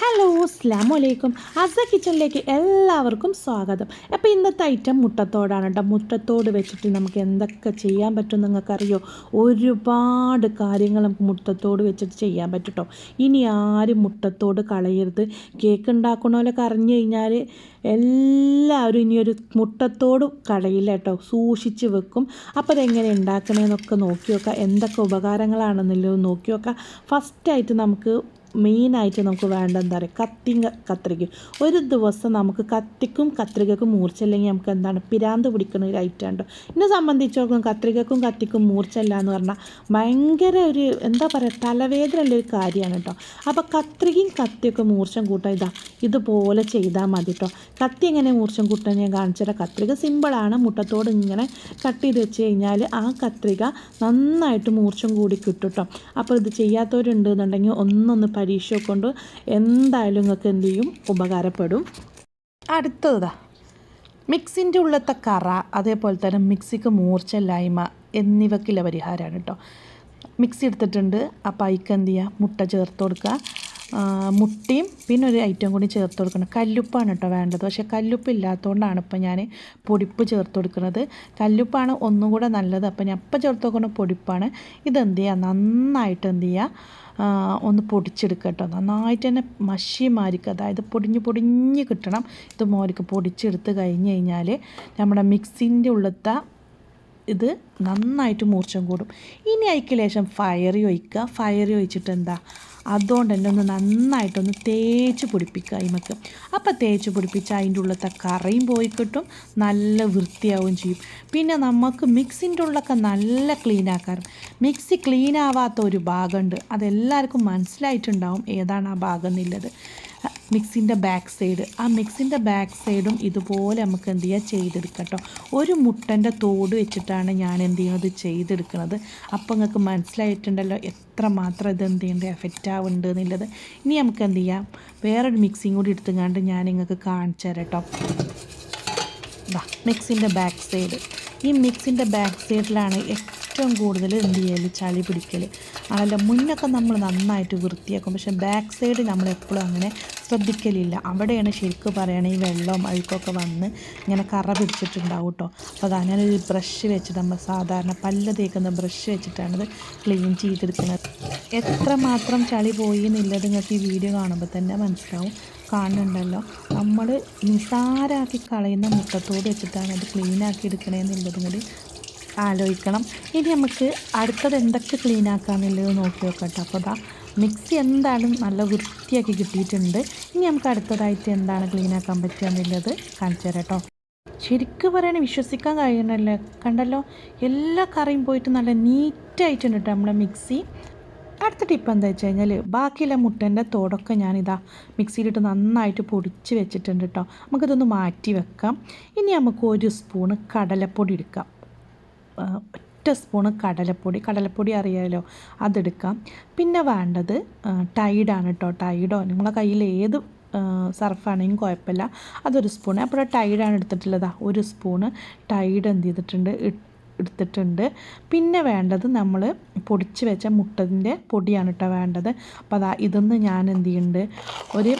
Hello അസ്ലാം വലൈക്കും അസ കിച്ചണിലേക്ക് എല്ലാവർക്കും സ്വാഗതം. അപ്പോൾ ഇന്നത്തെ ഐറ്റം മുട്ടത്തോടാണ് കേട്ടോ മുട്ടത്തോട് വെച്ചിട്ട് നമുക്ക് എന്തൊക്കെ ചെയ്യാൻ പറ്റും നിങ്ങൾക്കറിയോ? ഒരുപാട് കാര്യങ്ങൾ നമുക്ക് മുട്ടത്തോട് വെച്ചിട്ട് ചെയ്യാൻ പറ്റും കേട്ടോ ഇനി ആരും മുട്ടത്തോട് കളയരുത്. കേക്ക് ഉണ്ടാക്കണമല്ലൊക്കെ അറിഞ്ഞു കഴിഞ്ഞാൽ എല്ലാവരും ഇനിയൊരു മുട്ടത്തോട് കളയില്ല കേട്ടോ സൂക്ഷിച്ച് വെക്കും. അപ്പോൾ അതെങ്ങനെ ഉണ്ടാക്കണമെന്നൊക്കെ നോക്കി നോക്കുക എന്തൊക്കെ ഉപകാരങ്ങളാണെന്നുള്ളത് നോക്കി നോക്കുക ഫസ്റ്റായിട്ട് നമുക്ക് മെയിനായിട്ട് നമുക്ക് വേണ്ട എന്താ പറയുക? കത്തിയും കത്രികയും ഒരു ദിവസം നമുക്ക് കത്തിക്കും കത്രികക്കും മൂർച്ചയില്ലെങ്കിൽ നമുക്ക് എന്താണ്? പിരാന്ത് പിടിക്കുന്ന ഒരു ഐറ്റം ഉണ്ടോ? എന്നെ സംബന്ധിച്ചോളം കത്രികക്കും കത്തിക്കും മൂർച്ചയില്ല എന്ന് പറഞ്ഞാൽ ഭയങ്കര ഒരു എന്താ പറയുക? തലവേദന ഉള്ള ഒരു കാര്യമാണ് കേട്ടോ. അപ്പോൾ കത്രികയും കത്തിയൊക്കെ മൂർച്ചം കൂട്ടാൻ ഇതാ ഇതുപോലെ ചെയ്താൽ മതി കേട്ടോ. കത്തി എങ്ങനെ മൂർച്ചം കൂട്ടാൻ ഞാൻ കാണിച്ചുതരാം കത്രിക സിമ്പിളാണ് മുട്ടത്തോട് ഇങ്ങനെ കട്ട് ചെയ്ത് വെച്ച് കഴിഞ്ഞാൽ ആ കത്രിക നന്നായിട്ട് മൂർച്ചം കൂടി കിട്ടും കേട്ടോ. അപ്പോൾ ഇത് ചെയ്യാത്തവരുണ്ട് എന്നുണ്ടെങ്കിൽ ഒന്നൊന്ന് പരീക്ഷ കൊണ്ട് എന്തായാലും നിങ്ങൾക്ക് എന്ത് ചെയ്യും? ഉപകാരപ്പെടും. അടുത്തതാ മിക്സിന്റെ ഉള്ളത്തെ കറ അതേപോലെ തന്നെ മിക്സിക്ക് മൂർച്ചയില്ലായ്മ എന്നിവയ്ക്കുള്ള പരിഹാരമാണ് കേട്ടോ. മിക്സി എടുത്തിട്ടുണ്ട്. അപ്പോൾ അതിക്ക് എന്ത് ചെയ്യുക? മുട്ട ചേർത്ത് കൊടുക്കുക. മുട്ടയും പിന്നെ ഒരു ഐറ്റം കൂടി ചേർത്ത് കൊടുക്കണം. കല്ലുപ്പാണ് കേട്ടോ വേണ്ടത്. പക്ഷേ കല്ലുപ്പ് ഇല്ലാത്തതുകൊണ്ടാണ് ഇപ്പോൾ ഞാൻ പൊടിപ്പ് ചേർത്ത് കൊടുക്കുന്നത്. കല്ലുപ്പാണ് ഒന്നും കൂടെ നല്ലത്. അപ്പോൾ ഞാൻ അപ്പം ചേർത്ത് കൊടുക്കുന്ന പൊടിപ്പാണ്. ഇതെന്ത് ചെയ്യുക? നന്നായിട്ട് എന്ത് ചെയ്യുക? ഒന്ന് പൊടിച്ചെടുക്കുക കേട്ടോ. നന്നായിട്ട് തന്നെ മഷി മാരിക്ക് അതായത് പൊടിഞ്ഞ് പൊടിഞ്ഞ് കിട്ടണം. ഇത് മോരിക്ക് പൊടിച്ചെടുത്ത് കഴിഞ്ഞ് കഴിഞ്ഞാൽ നമ്മുടെ മിക്സിന്റെ ഉള്ളത്തെ ഇത് നന്നായിട്ട് മൂർച്ചം കൂടും. ഇനി അതിക്ക് ലേശം ഫയറി ഒഴിക്കുക. ഫയറി ഒഴിച്ചിട്ട് എന്താ? അതുകൊണ്ട് തന്നെ ഒന്ന് നന്നായിട്ടൊന്ന് തേച്ച് പിടിപ്പിക്കുക അതിമക്ക് അപ്പോൾ തേച്ച് പിടിപ്പിച്ച് അതിന്റെ ഉള്ളത്തെ കറയും പോയി കിട്ടും. നല്ല വൃത്തിയാവുകയും ചെയ്യും. പിന്നെ നമുക്ക് മിക്സിന്റെ ഉള്ളൊക്കെ നല്ല ക്ലീൻ ആക്കാറും. മിക്സി ക്ലീൻ ആവാത്ത ഒരു ഭാഗമുണ്ട്. അതെല്ലാവർക്കും മനസ്സിലായിട്ടുണ്ടാവും ഏതാണ് ആ ഭാഗം എന്നുള്ളത്. മിക്സിന്റെ ബാക്ക് സൈഡ്. ആ മിക്സിന്റെ ബാക്ക് സൈഡും ഇതുപോലെ നമുക്ക് എന്ത് ചെയ്യുക? ചെയ്തെടുക്കട്ടോ കേട്ടോ. ഒരു മുട്ടന്റെ തോട് വെച്ചിട്ടാണ് ഞാൻ എന്ത് ചെയ്യുന്നത്? ചെയ്തെടുക്കുന്നത്. അപ്പോൾ നിങ്ങൾക്ക് മനസ്സിലായിട്ടുണ്ടല്ലോ എത്രമാത്രം ഇത് എന്ത് ചെയ്യേണ്ടത് എഫക്റ്റ് ആവുന്നുണ്ട് എന്നുള്ളത്. ഇനി നമുക്ക് എന്ത് ചെയ്യാം? വേറൊരു മിക്സിയും കൂടി എടുത്തുകൊണ്ട് ഞാൻ നിങ്ങൾക്ക് കാണിച്ചു തരാം കേട്ടോ. മിക്സിന്റെ ബാക്ക് സൈഡ്. ഈ മിക്സിന്റെ ബാക്ക് സൈഡിലാണ് ഏറ്റവും കൂടുതൽ എന്ത് ചെയ്യൽ ചളി പിടിക്കൽ ആണല്ലോ മുന്നൊക്കെ നമ്മൾ നന്നായിട്ട് വൃത്തിയാക്കും. പക്ഷേ ബാക്ക് സൈഡ് നമ്മൾ എപ്പോഴും അങ്ങനെ ശ്രദ്ധിക്കലില്ല. അവിടെയാണ് ശരിക്കും പറയുകയാണെങ്കിൽ ഈ വെള്ളവും അഴുക്കൊക്കെ വന്ന് ഇങ്ങനെ കറ പിടിച്ചിട്ടുണ്ടാവും കേട്ടോ അപ്പോൾ അത് ഒരു ബ്രഷ് വെച്ചിട്ട് നമ്മൾ സാധാരണ പല്ല് തേക്കുന്ന ബ്രഷ് വെച്ചിട്ടാണ് ഇത് ക്ലീൻ ചെയ്തെടുക്കുന്നത്. എത്രമാത്രം ചളി പോയി എന്നുള്ളത് നിങ്ങൾക്ക് ഈ വീഡിയോ കാണുമ്പോൾ തന്നെ മനസ്സിലാവും. കാണുന്നുണ്ടല്ലോ. നമ്മൾ നിസാരാക്കി കളയുന്ന മുട്ടത്തോട് വെച്ചിട്ടാണ് അത് ക്ലീൻ ആക്കി എടുക്കണേന്നുള്ളതും കൂടി ആലോചിക്കണം. ഇനി നമുക്ക് അടുത്തത് എന്തൊക്കെ ക്ലീൻ ആക്കാമെന്നുള്ളത് നോക്കി നോക്കട്ടെ അപ്പോൾ അതാ മിക്സി എന്തായാലും നല്ല വൃത്തിയാക്കി കിട്ടിയിട്ടുണ്ട്. ഇനി നമുക്ക് അടുത്തതായിട്ട് എന്താണ് ക്ലീനാക്കാൻ പറ്റുക എന്നുള്ളത് കാണിച്ചു തരാം കേട്ടോ. ശരിക്കും പറയണേ വിശ്വസിക്കാൻ കഴിയണല്ലേ കണ്ടല്ലോ എല്ലാ കറിയും പോയിട്ട് നല്ല നീറ്റായിട്ടുണ്ട് കേട്ടോ നമ്മുടെ മിക്സി. അടുത്ത ടിപ്പ് എന്താ വെച്ച് കഴിഞ്ഞാൽ ബാക്കിയുള്ള മുട്ടന്റെ തോടൊക്കെ ഞാനിതാ മിക്സിയിലിട്ട് നന്നായിട്ട് പൊടിച്ച് വെച്ചിട്ടുണ്ട് കേട്ടോ നമുക്കിതൊന്ന് മാറ്റി വെക്കാം. ഇനി നമുക്ക് ഒരു സ്പൂണ് കടലപ്പൊടി എടുക്കാം. ഒറ്റ സ്പൂണ് കടലപ്പൊടി. കടലപ്പൊടി അറിയാമല്ലോ അതെടുക്കാം. പിന്നെ വേണ്ടത് ടൈഡാണ് കേട്ടോ ടൈഡോ നിങ്ങളെ കയ്യിൽ ഏത് സർഫാണെങ്കിലും കുഴപ്പമില്ല. അതൊരു സ്പൂൺ അപ്പോൾ ടൈഡാണ് എടുത്തിട്ടുള്ളത്. ഒരു സ്പൂണ് ടൈഡ് എന്ത് ചെയ്തിട്ടുണ്ട്? എടുത്തിട്ടുണ്ട്. പിന്നെ വേണ്ടത് നമ്മൾ പൊടിച്ച് വെച്ച മുട്ടതിന്റെ പൊടിയാണ് കേട്ടോ വേണ്ടത്. അപ്പോൾ അതാ ഇതൊന്ന് ഞാൻ എന്ത് ചെയ്യുന്നുണ്ട്? ഒരു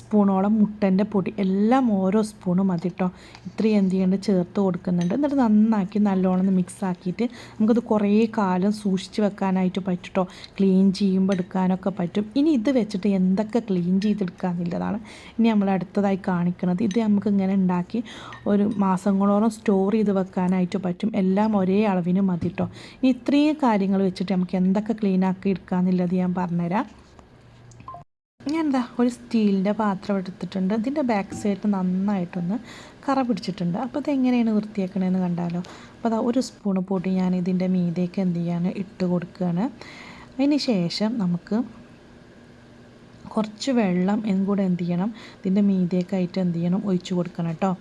സ്പൂണോളം മുട്ടന്റെ പൊടി എല്ലാം ഓരോ സ്പൂണും മതി കേട്ടോ ഇത്രയും എന്ത് ചെയ്യേണ്ട? ചേർത്ത് കൊടുക്കുന്നുണ്ട്. എന്നിട്ട് നന്നാക്കി നല്ലോണം മിക്സ് ആക്കിയിട്ട് നമുക്കത് കുറേ കാലം സൂക്ഷിച്ച് വെക്കാനായിട്ട് പറ്റും കേട്ടോ ക്ലീൻ ചെയ്യുമ്പോൾ എടുക്കാനൊക്കെ പറ്റും. ഇനി ഇത് വെച്ചിട്ട് എന്തൊക്കെ ക്ലീൻ ചെയ്തെടുക്കാമെന്നുള്ളതാണ് ഇനി നമ്മൾ അടുത്തതായി കാണിക്കുന്നത് ഇത് നമുക്ക് ഇങ്ങനെ ഉണ്ടാക്കി ഒരു മാസങ്ങളോളം സ്റ്റോർ ചെയ്ത് വെക്കാനായിട്ട് പറ്റും. എല്ലാം ഒരേ അളവിന് മതി കേട്ടോ ഇനി ഇത്രയും കാര്യങ്ങൾ വെച്ചിട്ട് നമുക്ക് എന്തൊക്കെ ക്ലീൻ ആക്കി എടുക്കാമെന്നുള്ളത് ഞാൻ പറഞ്ഞുതരാം. ഞാൻ എന്താ ഒരു സ്റ്റീലിന്റെ പാത്രം എടുത്തിട്ടുണ്ട്. ഇതിന്റെ ബാക്ക് സൈഡ് നന്നായിട്ടൊന്ന് കറ പിടിച്ചിട്ടുണ്ട്. അപ്പോൾ ഇതെങ്ങനെയാണ് വൃത്തിയാക്കണതെന്ന് കണ്ടാലോ. അപ്പോൾ അതാ ഒരു സ്പൂണ് പൊടി ഞാൻ ഇതിന്റെ മീതേക്ക് എന്ത് ചെയ്യാണ് ഇട്ട് കൊടുക്കുകയാണ് അതിന് ശേഷം നമുക്ക് കുറച്ച് വെള്ളം കൂടെ എന്ത് ചെയ്യണം ഇതിന്റെ മീതേക്കായിട്ട് എന്ത് ചെയ്യണം ഒഴിച്ചു കൊടുക്കണം കേട്ടോ.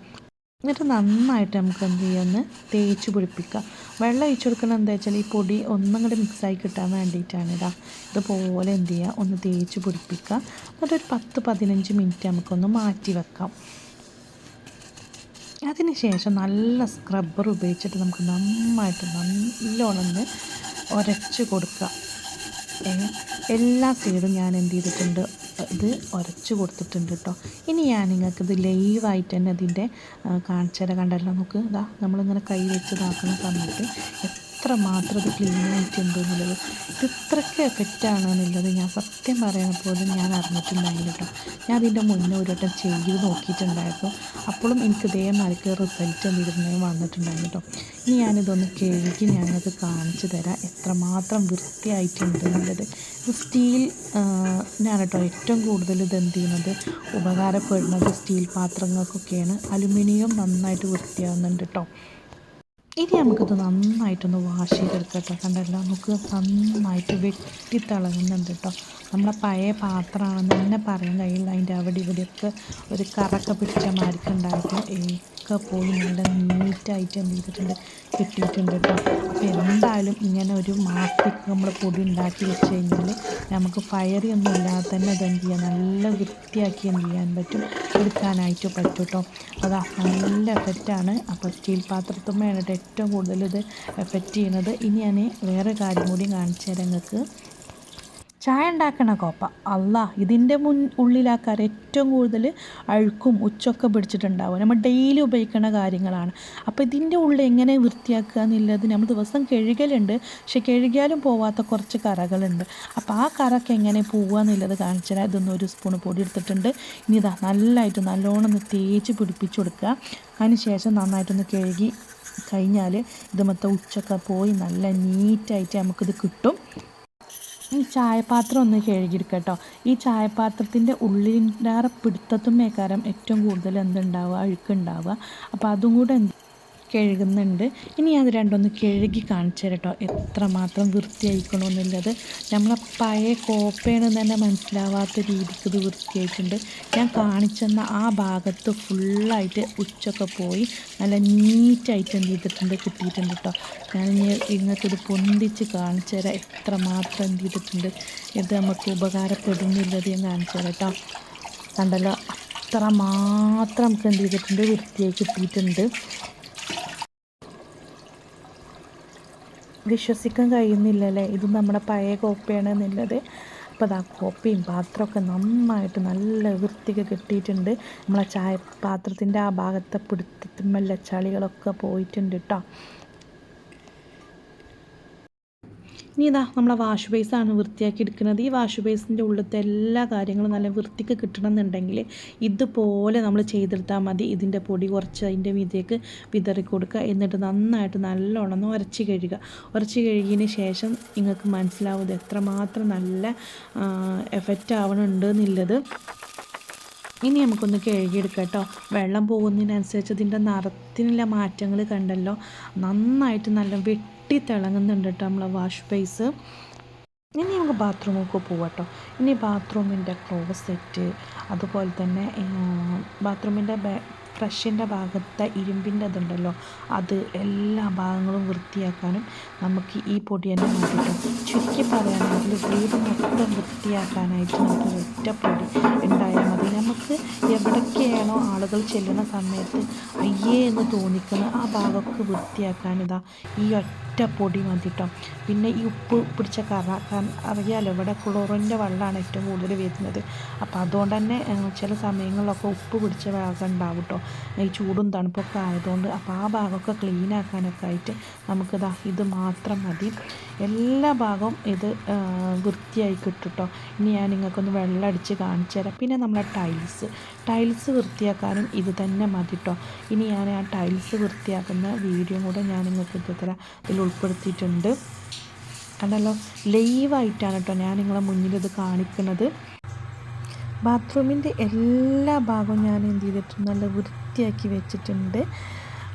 എന്നിട്ട് നന്നായിട്ട് നമുക്ക് എന്ത് ചെയ്യുമെന്ന് തേച്ച് പിടിപ്പിക്കുക. വെള്ളം ഒഴിച്ചു കൊടുക്കുന്നത് എന്താ വെച്ചാൽ ഈ പൊടി ഒന്നും കൂടെ മിക്സായി കിട്ടാൻ വേണ്ടിയിട്ടാണ് ഇതാ ഇതുപോലെ എന്ത് ചെയ്യുക ഒന്ന് തേച്ച് പിടിപ്പിക്കുക. എന്നിട്ട് ഒരു പത്ത് പതിനഞ്ച് മിനിറ്റ് നമുക്കൊന്ന് മാറ്റി വെക്കാം. അതിന് ശേഷം നല്ല സ്ക്രബ്ബർ ഉപയോഗിച്ചിട്ട് നമുക്ക് നന്നായിട്ട് നല്ലോണം ഒന്ന് ഉരച്ച് കൊടുക്കുക. എല്ലാ സൈഡും ഞാൻ എന്ത് ചെയ്തിട്ടുണ്ട് ഇത് ഉരച്ച് കൊടുത്തിട്ടുണ്ട് കേട്ടോ ഇനി ഞാൻ നിങ്ങൾക്കിത് ലൈവായിട്ട് തന്നെ അതിന്റെ കാണിച്ചര കണ്ടല്ലോ നമുക്ക് ഇതാ നമ്മളിങ്ങനെ കൈ വെച്ച് ഇതാക്കുന്ന സമയത്ത് എത്ര മാത്രം ഇത് ക്ലീൻ ആയിട്ടുണ്ട് എന്നുള്ളത്. ഇത് ഇത്രയ്ക്ക് എഫക്റ്റാണ് എന്നുള്ളത് ഞാൻ സത്യം പറയണ പോലും ഞാൻ അറിഞ്ഞിട്ടുണ്ടായിരുന്നു കേട്ടോ. ഞാൻ അതിന്റെ മുന്നേ ഒരു വട്ടം ചെയ്ത് നോക്കിയിട്ടുണ്ടായിരുന്നു. അപ്പോഴും എനിക്ക് ഇതേമാർക്ക് റിസൾട്ട് എന്തിരുന്നേ വന്നിട്ടുണ്ടായിരുന്നു കേട്ടോ. ഇനി ഞാനിതൊന്ന് കഴുകി ഞാനത് കാണിച്ചു തരാം എത്രമാത്രം വൃത്തിയായിട്ടുണ്ട് എന്നുള്ളത്. സ്റ്റീൽ ഞാൻ കേട്ടോ ഏറ്റവും കൂടുതൽ ഇത് എന്ത് ചെയ്യുന്നത് ഉപകാരപ്പെടുന്നത് സ്റ്റീൽ പാത്രങ്ങൾക്കൊക്കെയാണ്. അലുമിനിയം നന്നായിട്ട് വൃത്തിയാവുന്നുണ്ട് കേട്ടോ. ഇനി നമുക്കിത് നന്നായിട്ടൊന്ന് വാഷ് ചെയ്തെടുക്കാം കേട്ടോ കണ്ടല്ലോ. നമുക്ക് നന്നായിട്ട് വെട്ടി തിളങ്ങുന്നുണ്ട് കേട്ടോ നമ്മളെ പഴയ പാത്രമാണെന്ന് തന്നെ പറയാൻ കഴിയില്ല. അതിന്റെ അവിടെ ഇവിടെയൊക്കെ ഒരു കറക്ക പിടിച്ച മാർക്കുണ്ടായിട്ട് ഒക്കെ പോയി നല്ല നീറ്റായിട്ട് എന്ത് ചെയ്തിട്ടുണ്ട് കിട്ടിയിട്ടുണ്ട് കേട്ടോ. അപ്പോൾ എന്തായാലും ഇങ്ങനെ ഒരു മാസത്തേക്ക് നമ്മൾ പൊടി ഉണ്ടാക്കി വെച്ച് കഴിഞ്ഞാൽ നമുക്ക് ഫയറി ഒന്നും ഇല്ലാതെ തന്നെ അത് എന്ത് ചെയ്യാം നല്ല വൃത്തിയാക്കി എന്ത് ചെയ്യാൻ പറ്റും എടുക്കാനായിട്ട് പറ്റും കേട്ടോ. അതാ നല്ല എഫക്റ്റാണ് അപ്പോൾ സ്റ്റീൽ പാത്രത്തുമ്മയാണ് ഏറ്റവും കൂടുതൽ ഇത് എഫക്റ്റ് ചെയ്യുന്നത്. ഇനി ഞാൻ വേറെ കാര്യം കൂടി കാണിച്ചു തരാം നിങ്ങൾക്ക്. ചായ ഉണ്ടാക്കണ കോപ്പ. അല്ല ഇതിന്റെ മുൻ ഉള്ളിലാക്കാർ ഏറ്റവും കൂടുതൽ അഴുക്കും ഉച്ചൊക്കെ പിടിച്ചിട്ടുണ്ടാവും. നമ്മൾ ഡെയിലി ഉപയോഗിക്കുന്ന കാര്യങ്ങളാണ്. അപ്പോൾ ഇതിന്റെ ഉള്ളിൽ എങ്ങനെ വൃത്തിയാക്കുക എന്നുള്ളത് നമ്മൾ ദിവസം കഴുകലുണ്ട്. പക്ഷെ കഴുകിയാലും പോവാത്ത കുറച്ച് കറകളുണ്ട്. അപ്പോൾ ആ കറൊക്കെ എങ്ങനെ പോവുക എന്നുള്ളത് കാണിച്ചു തരാം. ഇതൊന്ന് ഒരു സ്പൂൺ പൊടി എടുത്തിട്ടുണ്ട്. ഇനി ഇതാ നല്ലതായിട്ട് നല്ലോണം ഒന്ന് തേച്ച് പിടിപ്പിച്ച് കൊടുക്കുക. അതിന് ശേഷം നന്നായിട്ടൊന്ന് കഴുകി കഴിഞ്ഞാൽ ഇത് മൊത്തം ഉച്ചൊക്കെ പോയി നല്ല നീറ്റായിട്ട് നമുക്കിത് കിട്ടും. ഈ ചായപാത്രം ഒന്ന് കഴുകിയെടുക്കട്ടോ. ഈ ചായപാത്രത്തിന്റെ ഉള്ളിന്റെ പിടുത്തത്തുമേക്കാരം ഏറ്റവും കൂടുതൽ എന്തുണ്ടാവുക? അഴുക്കുണ്ടാവുക. അപ്പോൾ അതും കൂടെ എന്ത് കഴുകുന്നുണ്ട് ഇനി അത് രണ്ടൊന്ന് കഴുകി കാണിച്ചു തരട്ടോ എത്രമാത്രം വൃത്തിയായിക്കണമെന്നുള്ളത് നമ്മളെ പഴയ കോപ്പയാണെന്ന് തന്നെ മനസ്സിലാവാത്ത രീതിക്ക് ഇത് വൃത്തിയായിട്ടുണ്ട്. ഞാൻ കാണിച്ചെന്ന ആ ഭാഗത്ത് ഫുള്ളായിട്ട് ഉച്ചൊക്കെ പോയി നല്ല നീറ്റായിട്ട് എന്ത് ചെയ്തിട്ടുണ്ട് കിട്ടിയിട്ടുണ്ട് കേട്ടോ. ഞാൻ നിങ്ങൾക്കിത് പൊന്തിച്ച് കാണിച്ചു തരാം. എത്രമാത്രം എന്ത് ചെയ്തിട്ടുണ്ട്. ഇത് നമുക്ക് ഉപകാരപ്പെടുന്നില്ലത് ഞാൻ കാണിച്ചു തരാം കേട്ടോ. കണ്ടല്ലോ? അത്ര മാത്രം നമുക്ക് എന്ത് ചെയ്തിട്ടുണ്ട് വൃത്തിയായി കിട്ടിയിട്ടുണ്ട്. വിശ്വസിക്കാൻ കഴിയുന്നില്ലല്ലേ? ഇത് നമ്മുടെ പഴയ കോപ്പയാണ് എന്നുള്ളത്. അപ്പോൾ അത് ആ കോപ്പിയും പാത്രമൊക്കെ നന്നായിട്ട് നല്ല വൃത്തിക്ക് കിട്ടിയിട്ടുണ്ട്. നമ്മളെ ചായ പാത്രത്തിന്റെ ആ ഭാഗത്തെ പിടുത്തത്തിന്മല്ല ചളികളൊക്കെ പോയിട്ടുണ്ട് കേട്ടോ ഇനി ഇതാ നമ്മളെ വാഷ് ബേസാണ് വൃത്തിയാക്കി എടുക്കുന്നത്. ഈ വാഷ് ബേസിന്റെ ഉള്ളിലത്തെ എല്ലാ കാര്യങ്ങളും നല്ല വൃത്തിക്ക് കിട്ടണമെന്നുണ്ടെങ്കിൽ ഇതുപോലെ നമ്മൾ ചെയ്തെടുത്താൽ മതി. ഇതിന്റെ പൊടി കുറച്ച് അതിന്റെ മീതേക്ക് വിതറി കൊടുക്കുക. എന്നിട്ട് നന്നായിട്ട് നല്ലോണം ഉരച്ച് കഴുകുക. ഉരച്ച് കഴുകിയതിന് ശേഷം നിങ്ങൾക്ക് മനസ്സിലാവും ഇത് എത്രമാത്രം നല്ല എഫക്റ്റ് ആവണുണ്ട് എന്നുള്ളത്. ഇനി നമുക്കൊന്ന് കഴുകിയെടുക്കാം കേട്ടോ. വെള്ളം പോകുന്നതിനനുസരിച്ച് ഇതിന്റെ നിറത്തിനുള്ള മാറ്റങ്ങൾ കണ്ടല്ലോ. നന്നായിട്ട് നല്ല വെട്ടി തിളങ്ങുന്നുണ്ട് കേട്ടോ നമ്മളെ വാഷ് ബേസ് ഇനി നമുക്ക് ബാത്റൂമൊക്കെ പോവാട്ടോ. ഇനി ബാത്റൂമിന്റെ ക്ലോസെറ്റ് അതുപോലെ തന്നെ ബാത്റൂമിന്റെ ഫ്രഷിന്റെ ഭാഗത്തെ ഇരുമ്പിന്റെ ഇതുണ്ടല്ലോ അത് എല്ലാ ഭാഗങ്ങളും വൃത്തിയാക്കാനും നമുക്ക് ഈ പൊടി തന്നെ മതി ചുരുക്കി പറയുകയാണെങ്കിൽ വീട് മൊത്തം വൃത്തിയാക്കാനായിട്ട് നമുക്ക് ഒറ്റ പൊടി ഉണ്ടായാൽ മതി. നമുക്ക് എവിടൊക്കെയാണോ ആളുകൾ ചെല്ലുന്ന സമയത്ത് അയ്യേ എന്ന് തോന്നിക്കുന്ന ആ ഭാഗമൊക്കെ വൃത്തിയാക്കാനിതാ ഈ ഒറ്റ പൊടി മതി കേട്ടോ പിന്നെ ഈ ഉപ്പ് പിടിച്ച കറ കാരണം അറിയാമല്ലോ ഇവിടെ ക്ലോറിന്റെ വെള്ളമാണ് ഏറ്റവും കൂടുതൽ വരുന്നത് അപ്പോൾ അതുകൊണ്ട് തന്നെ ചില സമയങ്ങളിലൊക്കെ ഉപ്പ് പിടിച്ച ഭാഗം ഉണ്ടാവും കേട്ടോ ഈ ചൂടും തണുപ്പൊക്കെ ആയതുകൊണ്ട് അപ്പോൾ ആ ഭാഗമൊക്കെ ക്ലീൻ ആക്കാനൊക്കെ ആയിട്ട് നമുക്കിതാ ഇത് മാത്രം മതി. എല്ലാ ഭാഗവും ഇത് വൃത്തിയായി കിട്ടും കേട്ടോ ഇനി ഞാൻ നിങ്ങൾക്കൊന്ന് വെള്ളം അടിച്ച് കാണിച്ചു തരാം. പിന്നെ നമ്മളെ ടൈൽസ്. ടൈൽസ് വൃത്തിയാക്കാനും ഇത് തന്നെ മതി കേട്ടോ ഇനി ഞാൻ ആ ടൈൽസ് വൃത്തിയാക്കുന്ന വീഡിയോ കൂടെ ഞാൻ നിങ്ങൾക്ക് ഇത്തരം ഇതിൽ ഉൾപ്പെടുത്തിയിട്ടുണ്ട്. കണ്ടല്ലോ? ലൈവായിട്ടാണ് കേട്ടോ ഞാൻ നിങ്ങളെ മുന്നിൽ ഇത് കാണിക്കുന്നത്. ബാത്റൂമിന്റെ എല്ലാ ഭാഗവും ഞാൻ എന്ത് ചെയ്തിട്ടുണ്ട് നല്ല വൃത്തിയാക്കി വെച്ചിട്ടുണ്ട്.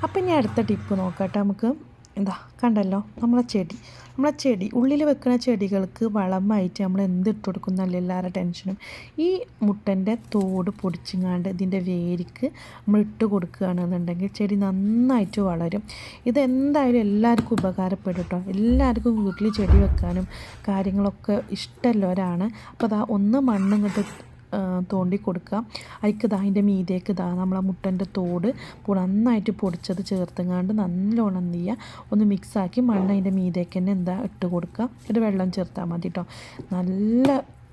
അപ്പം ഇനി അടുത്ത ടിപ്പ് നോക്കാം കേട്ടോ നമുക്ക്. എന്താ? കണ്ടല്ലോ. നമ്മളെ ചെടി. നമ്മളെ ചെടി. ഉള്ളിൽ വെക്കുന്ന ചെടികൾക്ക് വളമായിട്ട് നമ്മൾ എന്ത് ഇട്ട് കൊടുക്കുന്നല്ല എല്ലാവരുടെ ടെൻഷനും. ഈ മുട്ടന്റെ തോട് പൊടിച്ചിങ്ങാണ്ട് ഇതിന്റെ വേരിക്ക് നമ്മൾ ഇട്ട് കൊടുക്കുകയാണെന്നുണ്ടെങ്കിൽ ചെടി നന്നായിട്ട് വളരും. ഇതെന്തായാലും എല്ലാവർക്കും ഉപകാരപ്പെടും കേട്ടോ എല്ലാവർക്കും വീട്ടിൽ ചെടി വെക്കാനും കാര്യങ്ങളൊക്കെ ഇഷ്ടമുള്ളവരാണ്. അപ്പോൾ അതാ ഒന്ന് മണ്ണിങ്ങോട്ട് തോണ്ടി കൊടുക്കുക. അതിക്ക് ഇതാ അതിന്റെ മീതേക്ക് ഇതാ നമ്മളെ മുട്ടന്റെ തോട് നന്നായിട്ട് പൊടിച്ചത് ചേർത്തുങ്ങാണ്ട് നല്ലോണം എന്ത് ചെയ്യുക ഒന്ന് മിക്സാക്കി മണ്ണ് അതിന്റെ മീതേക്ക് തന്നെ എന്താ ഇട്ട് കൊടുക്കുക. എന്നിട്ട് വെള്ളം ചേർത്താൽ മതി കേട്ടോ നല്ല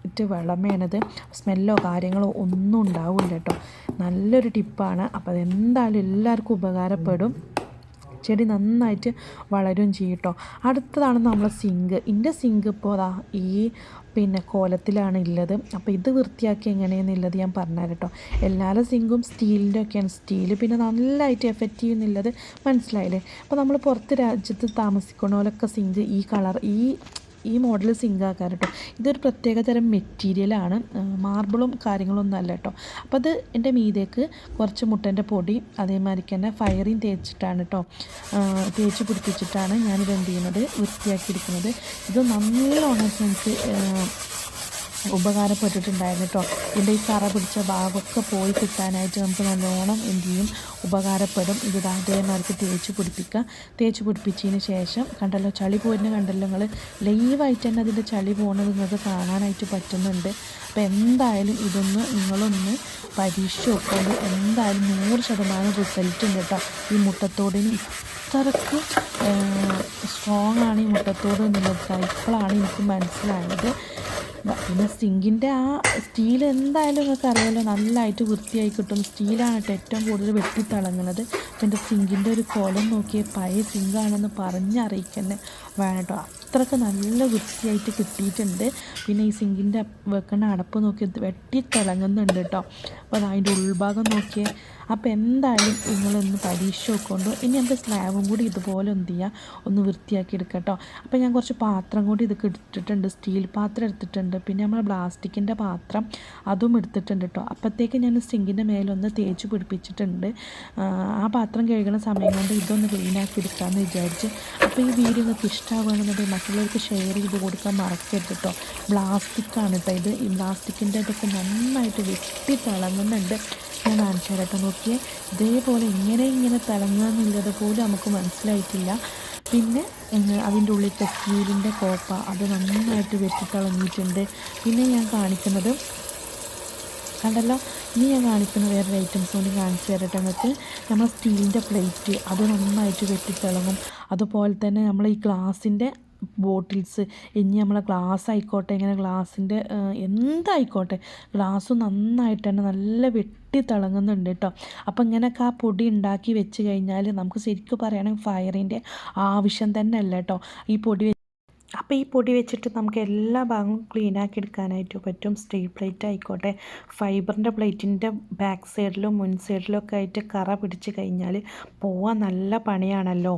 ഇട്ട് വിളമേണത് സ്മെല്ലോ കാര്യങ്ങളോ ഒന്നും ഉണ്ടാവില്ല കേട്ടോ നല്ലൊരു ടിപ്പാണ്. അപ്പോൾ അതെന്തായാലും എല്ലാവർക്കും ഉപകാരപ്പെടും. ചെടി നന്നായിട്ട് വളരും ചെയ്യും കേട്ടോ. അടുത്തതാണ് നമ്മളെ സിങ്ക്. എന്റെ സിങ്ക് ഇപ്പോൾ അതാ ഈ പിന്നെ കോലത്തിലാണ് ഉള്ളത് അപ്പോൾ ഇത് വൃത്തിയാക്കി എങ്ങനെയെന്നുള്ളത് ഞാൻ പറഞ്ഞുതരാം കേട്ടോ. എല്ലാവരും സിങ്കും സ്റ്റീലിന്റെ ഒക്കെയാണ്. സ്റ്റീൽ പിന്നെ നല്ലതായിട്ട് എഫക്റ്റീവ് എന്നുള്ളത് മനസ്സിലായില്ലേ? അപ്പോൾ നമ്മൾ പുറത്ത് രാജ്യത്ത് താമസിക്കണോലൊക്കെ സിങ്ക് ഈ കളർ ഈ ഈ മോഡൽ സിങ്ക് ആക്കാൻ കേട്ടോ ഇതൊരു പ്രത്യേക തരം മെറ്റീരിയലാണ് മാർബിളും കാര്യങ്ങളൊന്നും അല്ല കേട്ടോ അപ്പോൾ അത് എന്റെ മീതേക്ക് കുറച്ച് മുട്ടന്റെ പൊടി അതേമാതിരി തന്നെ ഫയറിങ് തേച്ചിട്ടാണ് കേട്ടോ തേച്ച് പിടിപ്പിച്ചിട്ടാണ് ഞാനിത് എന്ത് ചെയ്യുന്നത് വൃത്തിയാക്കിയിരിക്കുന്നത് ഇത് നല്ലോണം എനിക്ക് ഉപകാരപ്പെട്ടിട്ടുണ്ടായിരുന്നു കേട്ടോ ഇതിന്റെ ഈ കറ പിടിച്ച ഭാഗമൊക്കെ പോയി കിട്ടാനായിട്ട് നമുക്ക് നല്ലോണം എന്ത് ചെയ്യും? ഉപകാരപ്പെടും. ഇത് അതേമാതിരി തേച്ച് പിടിപ്പിക്കുക. തേച്ച് പിടിപ്പിച്ചതിന് ശേഷം കണ്ടല്ലോ ചളി പോരുന്ന കണ്ടല്ലോ നിങ്ങൾ ലൈവായിട്ട് തന്നെ അതിന്റെ ചളി പോകുന്നത് നിങ്ങൾക്ക് കാണാനായിട്ട് പറ്റുന്നുണ്ട്. അപ്പോൾ എന്തായാലും ഇതൊന്ന് നിങ്ങളൊന്ന് പരീക്ഷ നോക്കുമ്പോൾ എന്തായാലും നൂറ് ശതമാനം റിസൾട്ട് ഉണ്ട് കേട്ടോ ഈ മുട്ടത്തോടിന് ഇത്രക്ക് സ്ട്രോങ് ആണ് ഈ മുട്ടത്തോട് നിങ്ങൾക്ക്. ഇപ്പോഴാണ് എനിക്ക് മനസ്സിലായത്. പിന്നെ സിങ്കിന്റെ ആ സ്റ്റീൽ എന്തായാലും നിങ്ങൾക്ക് അറിയാമല്ലോ നല്ലതായിട്ട് വൃത്തിയായി കിട്ടും. സ്റ്റീലാണ് കേട്ടോ ഏറ്റവും കൂടുതൽ വെട്ടിത്തിളങ്ങുന്നത് അപ്പം എന്റെ സിങ്കിന്റെ ഒരു കോലം നോക്കിയ പഴയ സിങ്കാണെന്ന് പറഞ്ഞറിയിക്കന്നെ വേണം കേട്ടോ. അത്രയ്ക്ക് നല്ല വൃത്തിയായിട്ട് കിട്ടിയിട്ടുണ്ട്. പിന്നെ ഈ സിങ്കിന്റെ വെക്കുന്ന അടപ്പ് നോക്കി വെട്ടി തിളങ്ങുന്നുണ്ട് കേട്ടോ. അപ്പോൾ അതിന്റെ ഉൾഭാഗം നോക്കിയേ അപ്പോൾ എന്തായാലും നിങ്ങളൊന്ന് പരീക്ഷ നോക്കൊണ്ട് ഇനി എന്റെ സ്ലാബും കൂടി ഇതുപോലെ എന്ത് ചെയ്യുക ഒന്ന് വൃത്തിയാക്കി എടുക്കട്ടോ. കേട്ടോ അപ്പോൾ ഞാൻ കുറച്ച് പാത്രം കൂടി ഇതൊക്കെ എടുത്തിട്ടുണ്ട്. സ്റ്റീൽ പാത്രം എടുത്തിട്ടുണ്ട്. പിന്നെ നമ്മൾ പ്ലാസ്റ്റിക്കിന്റെ പാത്രം അതും എടുത്തിട്ടുണ്ട് കേട്ടോ അപ്പോഴത്തേക്ക് ഞാൻ സിങ്കിന്റെ മേലൊന്ന് തേച്ച് പിടിപ്പിച്ചിട്ടുണ്ട്. ആ പാത്രം കഴുകുന്ന സമയം കൊണ്ട് ഇതൊന്ന് ക്ലീനാക്കി എടുക്കാമെന്ന് വിചാരിച്ച്. അപ്പോൾ ഈ വീഡിയോ നിങ്ങൾക്ക് ഇഷ്ടമാവുകയാണെന്നുണ്ടെങ്കിൽ മറ്റുള്ളവർക്ക് ഷെയർ ചെയ്ത് കൊടുക്കാൻ മറക്കരുത് കേട്ടോ പ്ലാസ്റ്റിക്കാണ് കേട്ടോ ഇത്. ഈ പ്ലാസ്റ്റിക്കിന്റെ ഇതൊക്കെ നന്നായിട്ട് വെട്ടി തിളങ്ങുന്നുണ്ട്. ഞാൻ കാണിച്ചു തരട്ടെ നോക്കിയേ ഇതേപോലെ ഇങ്ങനെ ഇങ്ങനെ തിളങ്ങുക എന്നുള്ളത് പോലും നമുക്ക് മനസ്സിലായിട്ടില്ല. പിന്നെ അതിന്റെ ഉള്ളിൽ സ്റ്റീലിന്റെ കോപ്പ അത് നന്നായിട്ട് വെട്ടി തിളങ്ങിയിട്ടുണ്ട്. പിന്നെ ഞാൻ കാണിക്കുന്നത് കണ്ടല്ലോ? ഇനി ഞാൻ കാണിക്കുന്ന വേറൊരു ഐറ്റംസ് കൂടി കാണിച്ചു തരട്ടെ എന്നിട്ട് നമ്മൾ സ്റ്റീലിന്റെ പ്ലേറ്റ് അത് നന്നായിട്ട് വെട്ടിത്തിളങ്ങും അതുപോലെ തന്നെ നമ്മൾ ഈ ഗ്ലാസിന്റെ ബോട്ടിൽസ് ഇനി നമ്മളെ ഗ്ലാസ് ആയിക്കോട്ടെ ഇങ്ങനെ ഗ്ലാസിന്റെ എന്തായിക്കോട്ടെ ഗ്ലാസ് നന്നായിട്ട് തന്നെ നല്ല വെട്ടി തിളങ്ങുന്നുണ്ട് കേട്ടോ. അപ്പോൾ ഇങ്ങനെയൊക്കെ ആ പൊടി ഉണ്ടാക്കി വെച്ച് കഴിഞ്ഞാൽ നമുക്ക് ശരിക്കും പറയുകയാണെങ്കിൽ ഫയറിന്റെ ആവശ്യം തന്നെ അല്ല കേട്ടോ. ഈ പൊടി അപ്പോൾ ഈ പൊടി വെച്ചിട്ട് നമുക്ക് എല്ലാ ഭാഗവും ക്ലീൻ ആക്കി എടുക്കാനായിട്ട് പറ്റും. സ്റ്റീൽ പ്ലേറ്റ് ആയിക്കോട്ടെ ഫൈബറിന്റെ പ്ലേറ്റിന്റെ ബാക്ക് സൈഡിലും മുൻ സൈഡിലും ഒക്കെ ആയിട്ട് കറ പിടിച്ച് കഴിഞ്ഞാൽ പോവാൻ നല്ല പണിയാണല്ലോ.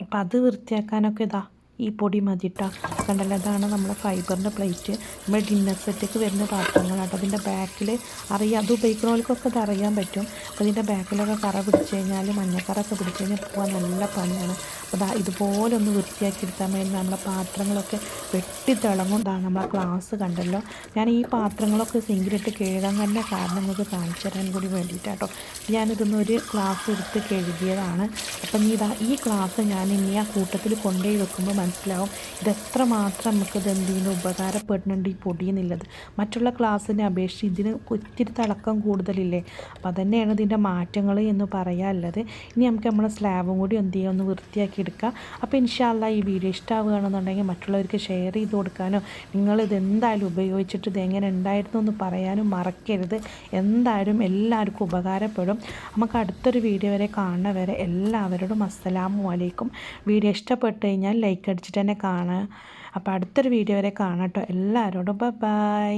അപ്പം അത് വൃത്തിയാക്കാനൊക്കെ ഇതാ ഈ പൊടി മതിട്ട. കണ്ടല്ലോ? അതാണ് നമ്മുടെ ഫൈബറിന്റെ പ്ലേറ്റ്. നമ്മുടെ ഡിന്നർ സെറ്റൊക്കെ വരുന്ന പാത്രങ്ങളാട്ടോ. അതിന്റെ ബാക്കിൽ അറിയാം. അത് ഉപയോഗിക്കുന്നവർക്കൊക്കെ അത് അറിയാൻ പറ്റും. അപ്പോൾ ഇതിന്റെ ബാക്കിലൊക്കെ കറ പിടിച്ച് കഴിഞ്ഞാൽ മഞ്ഞക്കറൊക്കെ പിടിച്ച് കഴിഞ്ഞാൽ പോകാൻ നല്ല പണിയാണ് അപ്പോൾ ഇതുപോലെ ഒന്ന് വൃത്തിയാക്കി എടുത്താൽ വേണ്ടി നമ്മളെ പാത്രങ്ങളൊക്കെ വെട്ടി തിളങ്ങും. ഇതാണ് നമ്മളെ ക്ലാസ് കണ്ടല്ലോ? ഞാൻ ഈ പാത്രങ്ങളൊക്കെ സിങ്കിലിട്ട് കഴുകാൻ തന്നെ കാരണം നിങ്ങൾക്ക് കാണിച്ചു തരാൻ കൂടി വേണ്ടിയിട്ടാട്ടോ. ഞാനിതൊന്ന് ഒരു ഗ്ലാസ് എടുത്ത് കഴുകിയതാണ്. അപ്പം ഇതാ ഈ ക്ലാസ് ഞാൻ ഇനി ആ കൂട്ടത്തിൽ കൊണ്ടുപോയി വെക്കുമ്പോൾ മനസ്സിലാവും. ഇതെത്ര മാത്രം നമുക്കിത് എന്തെങ്കിലും ഉപകാരപ്പെടുന്നുണ്ട് ഈ പൊടി എന്നുള്ളത്. മറ്റുള്ള ക്ലാസ്സിനെ അപേക്ഷിച്ച് ഇതിന് ഒത്തിരി തിളക്കം കൂടുതലില്ലേ? അപ്പോൾ അതന്നെയാണ് ഇതിന്റെ മാറ്റങ്ങൾ എന്ന് പറയാനുള്ളത്. ഇനി നമുക്ക് നമ്മുടെ സ്ലാബും കൂടി എന്ത് ചെയ്യുക ഒന്ന് വൃത്തിയാക്കി എടുക്കുക അപ്പോൾ ഇൻഷാല്ല ഈ വീഡിയോ ഇഷ്ടമാവുകയാണെന്നുണ്ടെങ്കിൽ മറ്റുള്ളവർക്ക് ഷെയർ ചെയ്ത് കൊടുക്കാനോ നിങ്ങളിത് എന്തായാലും ഉപയോഗിച്ചിട്ട് ഇത് എങ്ങനെ ഉണ്ടായിരുന്നു എന്ന് പറയാനും മറക്കരുത്. എന്തായാലും എല്ലാവർക്കും ഉപകാരപ്പെടും. നമുക്ക് അടുത്തൊരു വീഡിയോ വരെ കാണുന്നവരെ എല്ലാവരോടും അസ്സലാമു അലൈക്കും. വീഡിയോ ഇഷ്ടപ്പെട്ട് കഴിഞ്ഞാൽ ലൈക്ക് അടിച്ചിട്ട് തന്നെ കാണുക. അപ്പോൾ അടുത്തൊരു വീഡിയോ വരെ കാണാം കേട്ടോ. എല്ലാവരോടും ബൈ.